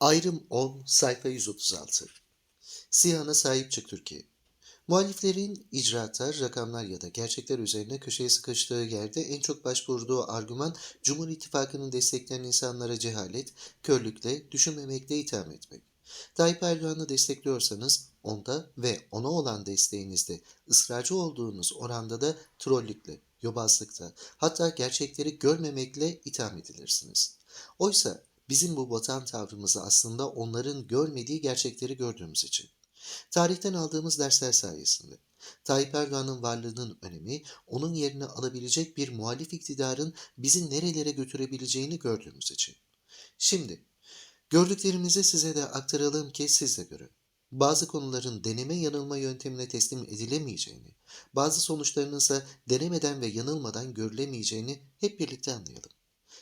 Ayrım 10, sayfa 136. SİHA'na sahip çık Türkiye. Muhaliflerin icraatlar, rakamlar ya da gerçekler üzerine köşeye sıkıştığı yerde en çok başvurduğu argüman Cumhur İttifakı'nı destekleyen insanlara cehalet, körlükle, düşünmemekle itham etmek. Tayyip Erdoğan'ı destekliyorsanız onda ve ona olan desteğinizde ısrarcı olduğunuz oranda da trollükle, yobazlıkta, hatta gerçekleri görmemekle itham edilirsiniz. Oysa bizim bu vatan tavrımızı aslında onların görmediği gerçekleri gördüğümüz için. Tarihten aldığımız dersler sayesinde Tayyip Erdoğan'ın varlığının önemi, onun yerini alabilecek bir muhalif iktidarın bizi nerelere götürebileceğini gördüğümüz için. Şimdi gördüklerimizi size de aktaralım ki siz de görün. Bazı konuların deneme yanılma yöntemine teslim edilemeyeceğini, bazı sonuçlarının ise denemeden ve yanılmadan görülemeyeceğini hep birlikte anlayalım.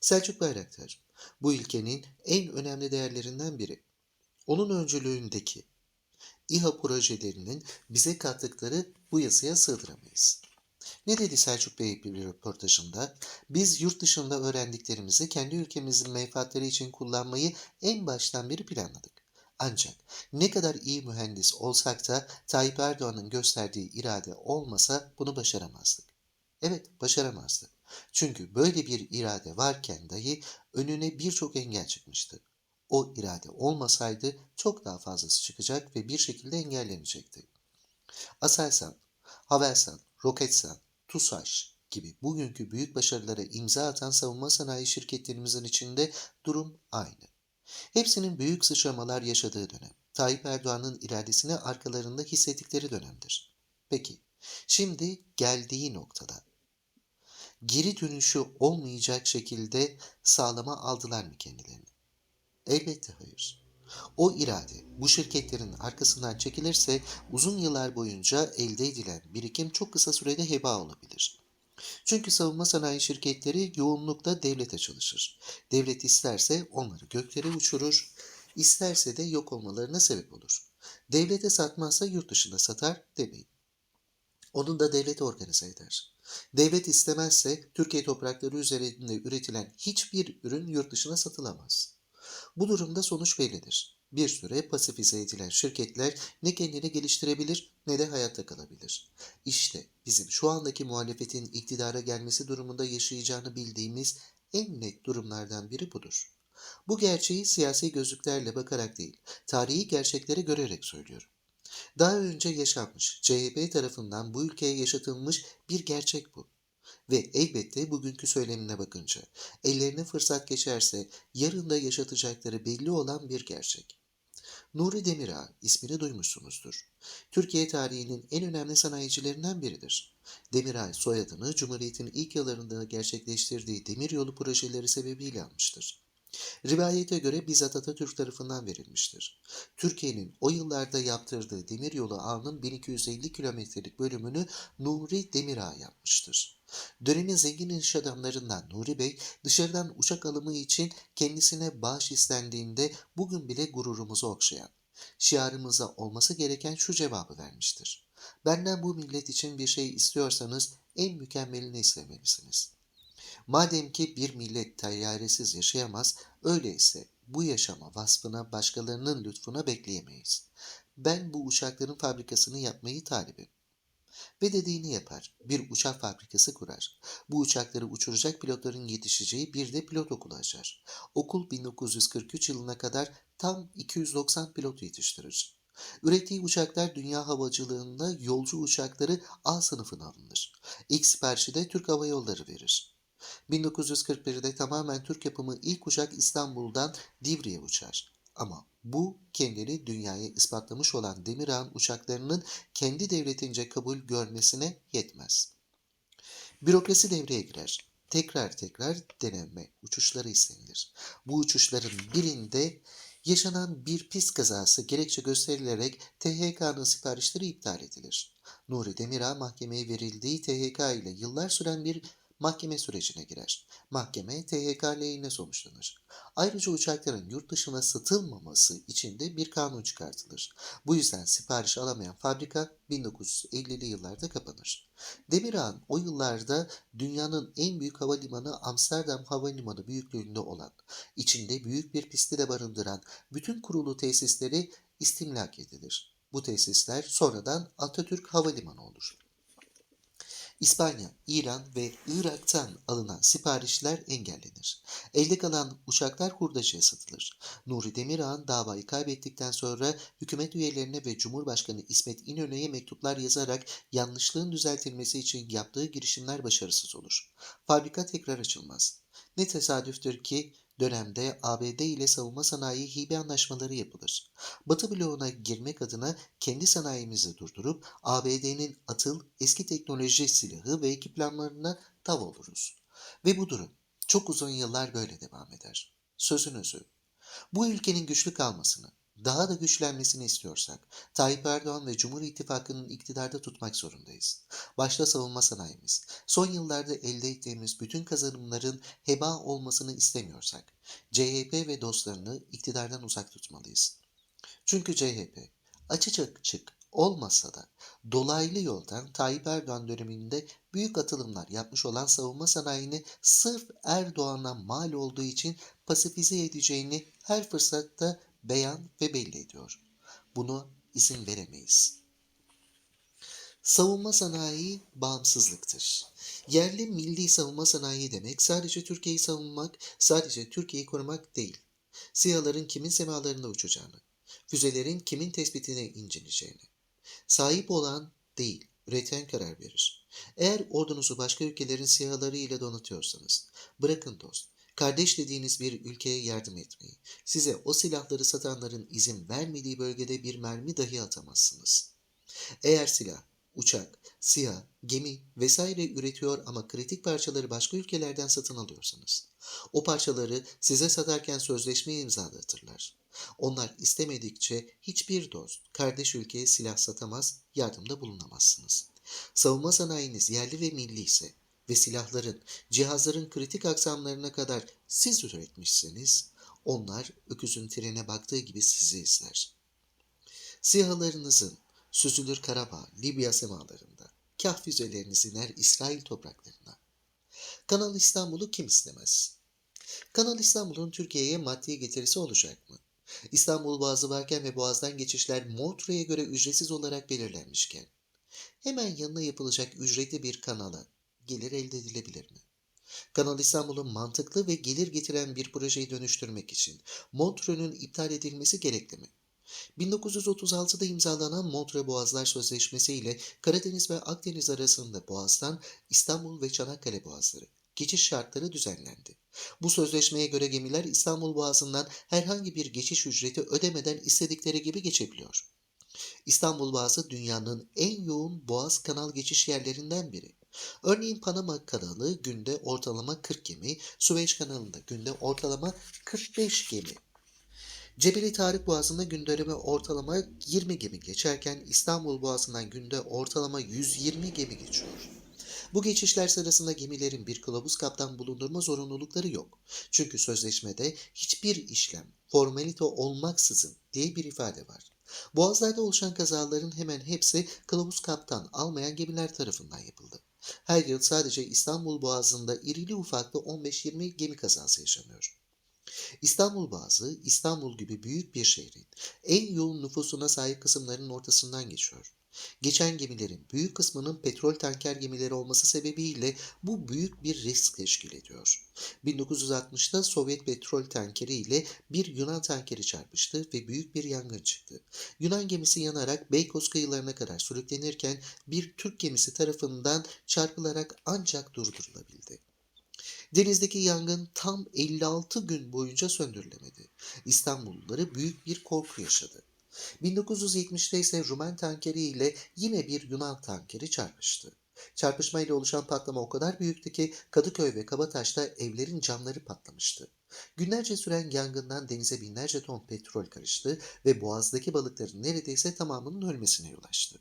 Selçuk Bayraktar, bu ülkenin en önemli değerlerinden biri. Onun öncülüğündeki İHA projelerinin bize kattıkları bu yazıya sığdıramayız. Ne dedi Selçuk Bey bir röportajında? Biz yurt dışında öğrendiklerimizi kendi ülkemizin menfaatleri için kullanmayı en baştan beri planladık. Ancak ne kadar iyi mühendis olsak da Tayyip Erdoğan'ın gösterdiği irade olmasa bunu başaramazdık. Evet, başaramazdık. Çünkü böyle bir irade varken dahi önüne birçok engel çıkmıştı. O irade olmasaydı çok daha fazlası çıkacak ve bir şekilde engellenecekti. Aselsan, Havelsan, Roketsan, TUSAŞ gibi bugünkü büyük başarılara imza atan savunma sanayi şirketlerimizin içinde durum aynı. Hepsinin büyük sıçramalar yaşadığı dönem, Tayyip Erdoğan'ın iradesini arkalarında hissettikleri dönemdir. Peki, şimdi geldiği noktada geri dönüşü olmayacak şekilde sağlama aldılar mı kendilerini? Elbette hayır. O irade bu şirketlerin arkasından çekilirse uzun yıllar boyunca elde edilen birikim çok kısa sürede heba olabilir. Çünkü savunma sanayi şirketleri yoğunlukla devlete çalışır. Devlet isterse onları göklere uçurur, isterse de yok olmalarına sebep olur. Devlete satmazsa yurt dışında satar demeyin. Onun da devlet organize eder. Devlet istemezse Türkiye toprakları üzerinde üretilen hiçbir ürün yurt dışına satılamaz. Bu durumda sonuç bellidir. Bir süre pasifize edilen şirketler ne kendini geliştirebilir ne de hayatta kalabilir. İşte bizim şu andaki muhalefetin iktidara gelmesi durumunda yaşayacağını bildiğimiz en net durumlardan biri budur. Bu gerçeği siyasi gözlüklerle bakarak değil, tarihi gerçekleri görerek söylüyorum. Daha önce yaşanmış, CHP tarafından bu ülkeye yaşatılmış bir gerçek bu. Ve elbette bugünkü söylemine bakınca ellerine fırsat geçerse yarın da yaşatacakları belli olan bir gerçek. Nuri Demirağ ismini duymuşsunuzdur. Türkiye tarihinin en önemli sanayicilerinden biridir. Demirağ soyadını Cumhuriyet'in ilk yıllarında gerçekleştirdiği demiryolu projeleri sebebiyle almıştır. Rivayete göre bizzat Atatürk tarafından verilmiştir. Türkiye'nin o yıllarda yaptırdığı demiryolu ağının 1250 kilometrelik bölümünü Nuri Demirağ yapmıştır. Dönemin zengin iş adamlarından Nuri Bey dışarıdan uçak alımı için kendisine bağış istendiğinde bugün bile gururumuzu okşayan, şiarımıza olması gereken şu cevabı vermiştir. Benden bu millet için bir şey istiyorsanız en mükemmelini istemelisiniz. Madem ki bir millet tayyaresiz yaşayamaz, öyleyse bu yaşama vasfına başkalarının lütfuna bekleyemeyiz. Ben bu uçakların fabrikasını yapmayı talibim. Ve dediğini yapar. Bir uçak fabrikası kurar. Bu uçakları uçuracak pilotların yetişeceği bir de pilot okulu açar. Okul 1943 yılına kadar tam 290 pilot yetiştirir. Ürettiği uçaklar dünya havacılığında yolcu uçakları A sınıfına alınır. İlk siparişi de Türk Hava Yolları verir. 1941'de tamamen Türk yapımı ilk uçak İstanbul'dan Divri'ye uçar. Ama bu kendini dünyaya ispatlamış olan Demirağ'ın uçaklarının kendi devletince kabul görmesine yetmez. Bürokrasi devreye girer. Tekrar tekrar deneme uçuşları istenilir. Bu uçuşların birinde yaşanan bir pist kazası gerekçe gösterilerek THK'nın siparişleri iptal edilir. Nuri Demirağ mahkemeye verildiği THK ile yıllar süren bir mahkeme sürecine girer. Mahkeme THK lehine sonuçlanır. Ayrıca uçakların yurt dışına satılmaması için de bir kanun çıkartılır. Bu yüzden sipariş alamayan fabrika 1950'li yıllarda kapanır. Demirağ'ın o yıllarda dünyanın en büyük havalimanı Amsterdam Havalimanı büyüklüğünde olan, içinde büyük bir pisti de barındıran bütün kurulu tesisleri istimlak edilir. Bu tesisler sonradan Atatürk Havalimanı olur. İspanya, İran ve Irak'tan alınan siparişler engellenir. Elde kalan uçaklar hurdacıya satılır. Nuri Demirağ'ın davayı kaybettikten sonra hükümet üyelerine ve Cumhurbaşkanı İsmet İnönü'ye mektuplar yazarak yanlışlığın düzeltilmesi için yaptığı girişimler başarısız olur. Fabrika tekrar açılmaz. Ne tesadüftür ki dönemde ABD ile savunma sanayi hibe anlaşmaları yapılır. Batı bloğuna girmek adına kendi sanayimizi durdurup ABD'nin atıl eski teknoloji silahı ve ekipmanlarına tav oluruz. Ve bu durum çok uzun yıllar böyle devam eder. Sözün özü. Bu ülkenin güçlü kalmasını, daha da güçlenmesini istiyorsak Tayyip Erdoğan ve Cumhur İttifakı'nın iktidarda tutmak zorundayız. Başta savunma sanayimiz. Son yıllarda elde ettiğimiz bütün kazanımların heba olmasını istemiyorsak CHP ve dostlarını iktidardan uzak tutmalıyız. Çünkü CHP açık açık olmasa da dolaylı yoldan Tayyip Erdoğan döneminde büyük atılımlar yapmış olan savunma sanayini sırf Erdoğan'a mal olduğu için pasifize edeceğini her fırsatta beyan ve belli ediyor. Bunu izin veremeyiz. Savunma sanayi bağımsızlıktır. Yerli milli savunma sanayi demek sadece Türkiye'yi savunmak, sadece Türkiye'yi korumak değil. SİHA'ların kimin semalarında uçacağını, füzelerin kimin tespitine incineceğini. Sahip olan değil, üreten karar verir. Eğer ordunuzu başka ülkelerin SİHA'ları ile donatıyorsanız, bırakın dost, kardeş dediğiniz bir ülkeye yardım etmeyi. Size o silahları satanların izin vermediği bölgede bir mermi dahi atamazsınız. Eğer silah, uçak, SİHA, gemi vesaire üretiyor ama kritik parçaları başka ülkelerden satın alıyorsanız, o parçaları size satarken sözleşme imzalatırlar. Onlar istemedikçe hiçbir dost, kardeş ülkeye silah satamaz, yardımda bulunamazsınız. Savunma sanayiniz yerli ve milli ise ve silahların, cihazların kritik aksamlarına kadar siz üretmişseniz, onlar öküzün trene baktığı gibi sizi izler. SİHA'larınızın süzülür Karabağ, Libya semalarında, kah füzeleriniz iner İsrail topraklarına. Kanal İstanbul'u kim istemez? Kanal İstanbul'un Türkiye'ye maddi getirisi olacak mı? İstanbul Boğazı varken ve Boğaz'dan geçişler Montreux'e göre ücretsiz olarak belirlenmişken, hemen yanına yapılacak ücretli bir kanala gelir elde edilebilir mi? Kanal İstanbul'un mantıklı ve gelir getiren bir projeyi dönüştürmek için Montreux'un iptal edilmesi gerekli mi? 1936'da imzalanan Montreux Boğazlar Sözleşmesi ile Karadeniz ve Akdeniz arasında Boğaz'dan İstanbul ve Çanakkale Boğazları geçiş şartları düzenlendi. Bu sözleşmeye göre gemiler İstanbul Boğazı'ndan herhangi bir geçiş ücreti ödemeden istedikleri gibi geçebiliyor. İstanbul Boğazı dünyanın en yoğun boğaz kanal geçiş yerlerinden biri. Örneğin Panama kanalı günde ortalama 40 gemi, Süveyş kanalında günde ortalama 45 gemi. Cebeli Tarık Boğazı'nda günde ortalama 20 gemi geçerken İstanbul Boğazı'ndan günde ortalama 120 gemi geçiyor. Bu geçişler sırasında gemilerin bir kılavuz kaptan bulundurma zorunlulukları yok. Çünkü sözleşmede hiçbir işlem formalite olmaksızın diye bir ifade var. Boğazlarda oluşan kazaların hemen hepsi kılavuz kaptan almayan gemiler tarafından yapıldı. Her yıl sadece İstanbul Boğazı'nda irili ufaklı 15-20 gemi kazası yaşanıyor. İstanbul Boğazı, İstanbul gibi büyük bir şehrin en yoğun nüfusuna sahip kısımlarının ortasından geçiyor. Geçen gemilerin büyük kısmının petrol tanker gemileri olması sebebiyle bu büyük bir risk teşkil ediyor. 1960'da Sovyet petrol tankeri ile bir Yunan tankeri çarpıştı ve büyük bir yangın çıktı. Yunan gemisi yanarak Beykoz kıyılarına kadar sürüklenirken bir Türk gemisi tarafından çarpılarak ancak durdurulabildi. Denizdeki yangın tam 56 gün boyunca söndürülemedi. İstanbulluları büyük bir korku yaşadı. 1970'te ise Rumen tankeri ile yine bir Yunan tankeri çarpıştı. Çarpışmayla oluşan patlama o kadar büyüktü ki Kadıköy ve Kabataş'ta evlerin camları patlamıştı. Günlerce süren yangından denize binlerce ton petrol karıştı ve boğazdaki balıkların neredeyse tamamının ölmesine yol açtı.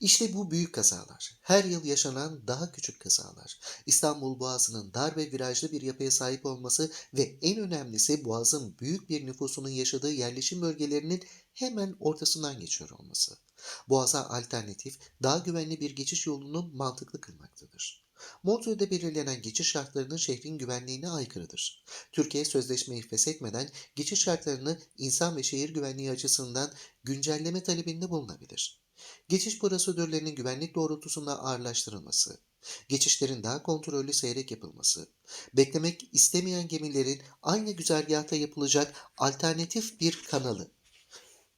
İşte bu büyük kazalar, her yıl yaşanan daha küçük kazalar, İstanbul Boğazı'nın dar ve virajlı bir yapıya sahip olması ve en önemlisi Boğaz'ın büyük bir nüfusunun yaşadığı yerleşim bölgelerinin hemen ortasından geçiyor olması. Boğaz'a alternatif, daha güvenli bir geçiş yolunu mantıklı kılmaktadır. Montreux'de belirlenen geçiş şartlarının şehrin güvenliğine aykırıdır. Türkiye sözleşmeyi feshetmeden geçiş şartlarını insan ve şehir güvenliği açısından güncelleme talebinde bulunabilir. Geçiş prosedürlerinin güvenlik doğrultusunda ağırlaştırılması, geçişlerin daha kontrollü seyrek yapılması, beklemek istemeyen gemilerin aynı güzergahta yapılacak alternatif bir kanalı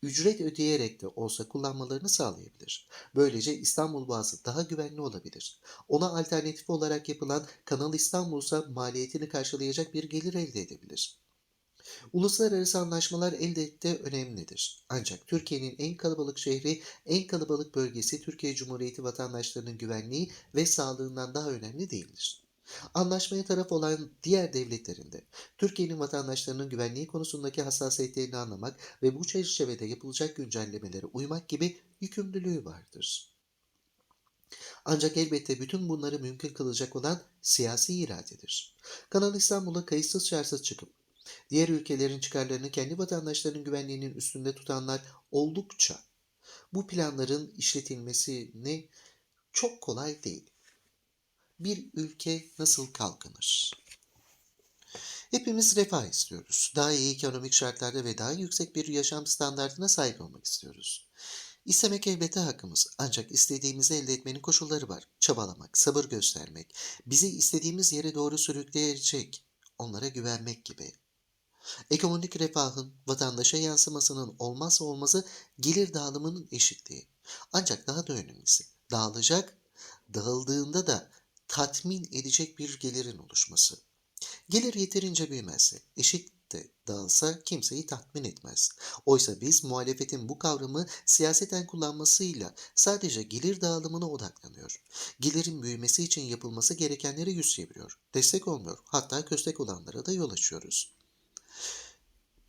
ücret ödeyerek de olsa kullanmalarını sağlayabilir. Böylece İstanbul Boğazı daha güvenli olabilir. Ona alternatif olarak yapılan Kanal İstanbul ise maliyetini karşılayacak bir gelir elde edebilir. Uluslararası anlaşmalar elbette önemlidir. Ancak Türkiye'nin en kalabalık şehri, en kalabalık bölgesi Türkiye Cumhuriyeti vatandaşlarının güvenliği ve sağlığından daha önemli değildir. Anlaşmaya taraf olan diğer devletlerin de Türkiye'nin vatandaşlarının güvenliği konusundaki hassasiyetlerini anlamak ve bu çerçevede yapılacak güncellemelere uymak gibi yükümlülüğü vardır. Ancak elbette bütün bunları mümkün kılacak olan siyasi iradedir. Kanal İstanbul'a kayıtsız şartsız çıkıp diğer ülkelerin çıkarlarını kendi vatandaşlarının güvenliğinin üstünde tutanlar oldukça bu planların işletilmesini çok kolay değil. Bir ülke nasıl kalkınır? Hepimiz refah istiyoruz. Daha iyi ekonomik şartlarda ve daha yüksek bir yaşam standartına sahip olmak istiyoruz. İstemek elbette hakkımız. Ancak istediğimizi elde etmenin koşulları var. Çabalamak, sabır göstermek, bizi istediğimiz yere doğru sürükleyecek, onlara güvenmek gibi. Ekonomik refahın vatandaşa yansımasının olmazsa olmazı gelir dağılımının eşitliği. Ancak daha da önemlisi dağılacak, dağıldığında da tatmin edecek bir gelirin oluşması. Gelir yeterince büyümezse, eşit de dağılsa kimseyi tatmin etmez. Oysa biz muhalefetin bu kavramı siyaseten kullanmasıyla sadece gelir dağılımına odaklanıyor. Gelirin büyümesi için yapılması gerekenleri yüz çeviriyor. Destek olmuyor. Hatta köstek olanlara da yol açıyoruz.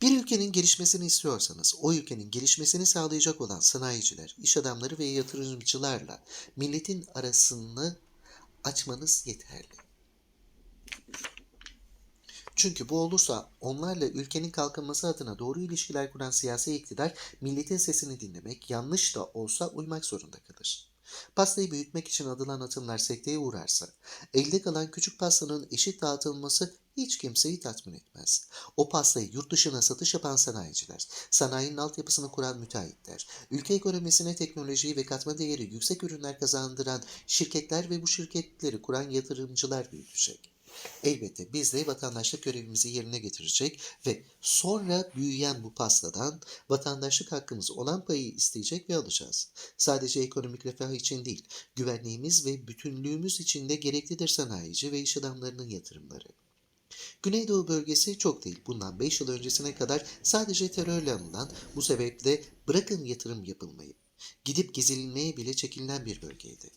Bir ülkenin gelişmesini istiyorsanız, o ülkenin gelişmesini sağlayacak olan sanayiciler, iş adamları ve yatırımcılarla milletin arasını açmanız yeterli. Çünkü bu olursa onlarla ülkenin kalkınması adına doğru ilişkiler kuran siyasi iktidar milletin sesini dinlemek, yanlış da olsa uymak zorunda kalır. Pastayı büyütmek için adılan atımlar sekteye uğrarsa, elde kalan küçük pastanın eşit dağıtılması hiç kimseyi tatmin etmez. O pastayı yurt dışına satış yapan sanayiciler, sanayinin altyapısını kuran müteahhitler, ülke ekonomisine teknolojiyi ve katma değeri yüksek ürünler kazandıran şirketler ve bu şirketleri kuran yatırımcılar büyütecek. Elbette biz de vatandaşlık görevimizi yerine getirecek ve sonra büyüyen bu pastadan vatandaşlık hakkımız olan payı isteyecek ve alacağız. Sadece ekonomik refah için değil, güvenliğimiz ve bütünlüğümüz için de gereklidir sanayici ve iş adamlarının yatırımları. Güneydoğu bölgesi çok değil. Bundan 5 yıl öncesine kadar sadece terörle anılan, bu sebeple bırakın yatırım yapılmayı, gidip gezilmeye bile çekinilen bir bölgeydi.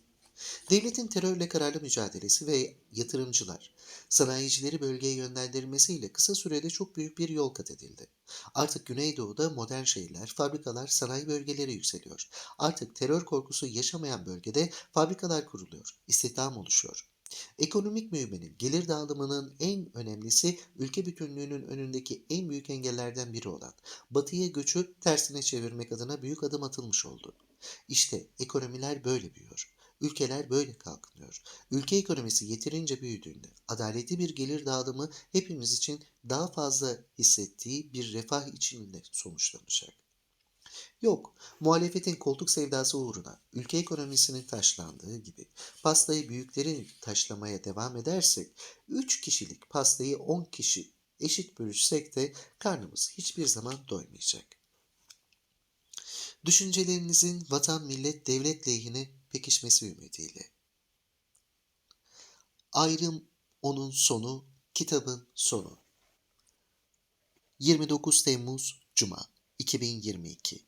Devletin terörle kararlı mücadelesi ve yatırımcılar, sanayicileri bölgeye yönlendirmesiyle kısa sürede çok büyük bir yol kat edildi. Artık Güneydoğu'da modern şehirler, fabrikalar, sanayi bölgeleri yükseliyor. Artık terör korkusu yaşamayan bölgede fabrikalar kuruluyor, istihdam oluşuyor. Ekonomik büyümenin, gelir dağılımının en önemlisi ülke bütünlüğünün önündeki en büyük engellerden biri olan batıya göçü tersine çevirmek adına büyük adım atılmış oldu. İşte ekonomiler böyle büyüyor. Ülkeler böyle kalkınıyor. Ülke ekonomisi yeterince büyüdüğünde adaletli bir gelir dağılımı hepimiz için daha fazla hissettiği bir refah içinde sonuçlanacak. Yok, muhalefetin koltuk sevdası uğruna ülke ekonomisinin taşlandığı gibi pastayı büyüklerin taşlamaya devam edersek 3 kişilik pastayı 10 kişi eşit bölüşsek de karnımız hiçbir zaman doymayacak. Düşüncelerinizin vatan, millet, devlet lehine pekişmesi ümidiyle. Ayrım onun sonu, kitabın sonu. 29 Temmuz Cuma 2022